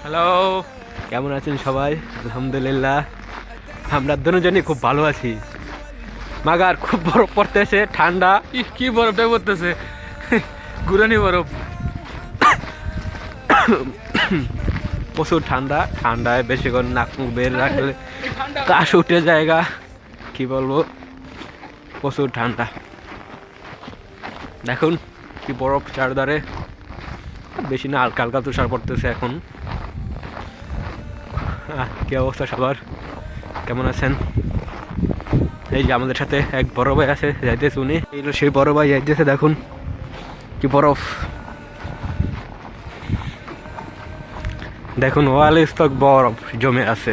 Hello. কেমন আছেন সবাই? আলহামদুলিল্লাহ। আমরা দুজনই খুব ভালো আছি। মাগার খুব বরফ পড়তেছে ঠান্ডা। কি বরফটা পড়তেছে? গুরানি বরফ। প্রচুর ঠান্ডা ঠান্ডায় বেশিক্ষণ নাক মুখ বের রাখলে কাশ উঠে জায়গা কি বলব? প্রচুর ঠান্ডা। দেখুন কি বরফ চারধারে। বেশি না, হালকা হালকা তুষার পড়তেছে এখন। কি অবস্থা সবার? কেমন আছেন? এই যে আমাদের সাথে এক বড় ভাই আছে, যাইতেছে উনি। এই সেই বড় ভাই যাইতেছে, দেখুন কি বরফ। দেখুন ওয়াল স্তক বরফ জমে আছে।